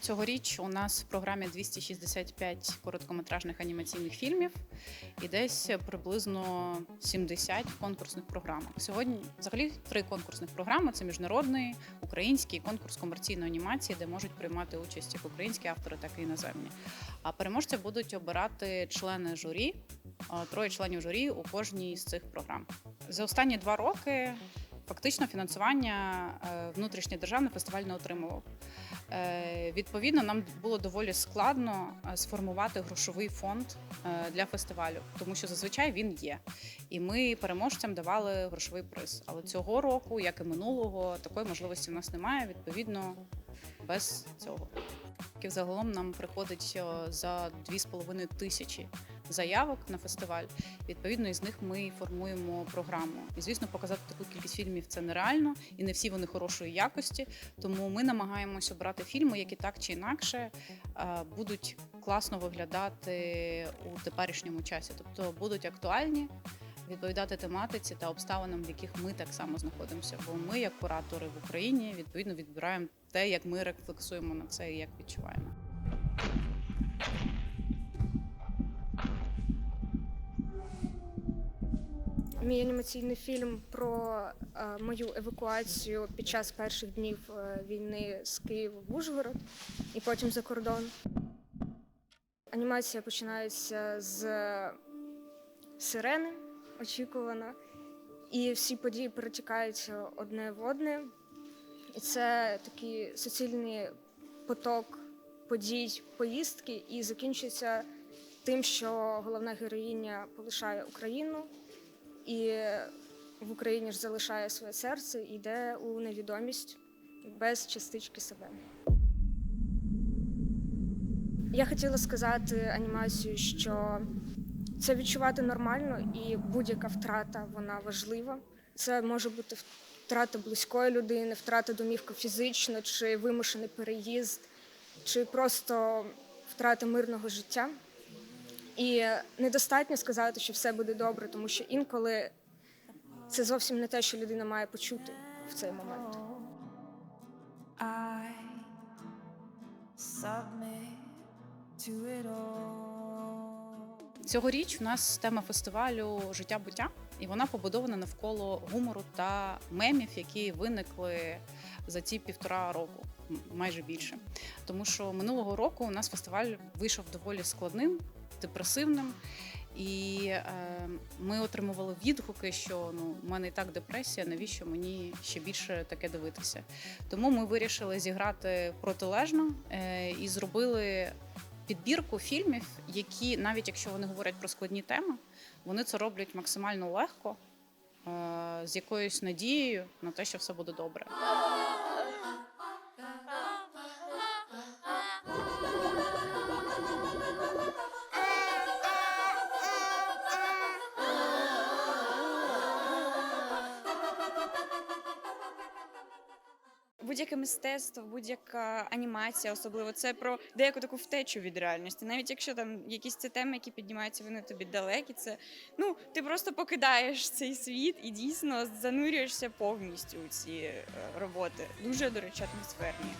Цьогоріч у нас в програмі 265 короткометражних анімаційних фільмів і десь приблизно 70 конкурсних програм. Сьогодні взагалі три конкурсних програми: це міжнародний, український конкурс комерційної анімації, де можуть приймати участь як українські автори, так і іноземні. А переможця будуть обирати члени журі, троє членів журі у кожній з цих програм. За останні два роки. Фактично фінансування внутрішнє державне фестиваль не отримував. Е, Відповідно, нам було доволі складно е, сформувати грошовий фонд е, для фестивалю, тому що зазвичай він є. І ми переможцям давали грошовий приз. Але цього року, як і минулого, такої можливості в нас немає. Відповідно, без цього. Загалом нам приходить е, за 2,5 тисячі заявок на фестиваль. Відповідно, із них ми формуємо програму. І звісно, показати таку кількість фільмів це нереально, і не всі вони хорошої якості. Тому ми намагаємося обрати фільми, які так чи інакше е, будуть класно виглядати у теперішньому часі, тобто будуть актуальні. Відповідати тематиці та обставинам, в яких ми так само знаходимося. Бо ми, як куратори в Україні, відповідно відбираємо те, як ми рефлексуємо на це і як відчуваємо. Мій анімаційний фільм про е, мою евакуацію під час перших днів е, війни з Києва в Ужгород і потім за кордон. Анімація починається з сирени, очікувано, і всі події перетікають одне в одне. І це такий суцільний поток подій, поїздки, і закінчується тим, що головна героїня полишає Україну і в Україні ж залишає своє серце і йде у невідомість без частички себе. Я хотіла сказати анімацію, що це відчувати нормально, і будь-яка втрата вона важлива. Це може бути втрата близької людини, втрата домівки фізично, чи вимушений переїзд, чи просто втрата мирного життя. І недостатньо сказати, що все буде добре, тому що інколи це зовсім не те, що людина має почути в цей момент. I submit to it all. Цьогоріч у нас тема фестивалю Життя буття, і вона побудована навколо гумору та мемів, які виникли за ці півтора року, майже більше. Тому що минулого року у нас фестиваль вийшов доволі складним, депресивним. І е, ми отримували відгуки, що ну у мене і так депресія, навіщо мені ще більше таке дивитися? Тому ми вирішили зіграти протилежно е, і зробили підбірку фільмів, які, навіть якщо вони говорять про складні теми, вони це роблять максимально легко, е, з якоюсь надією на те, що все буде добре. Будь-яке мистецтво, будь-яка анімація, особливо це про деяку таку втечу від реальності. Навіть якщо там якісь ці теми, які піднімаються, вони тобі далекі. Це ну ти просто покидаєш цей світ і дійсно занурюєшся повністю у ці е, роботи. Дуже до речі, атмосферні.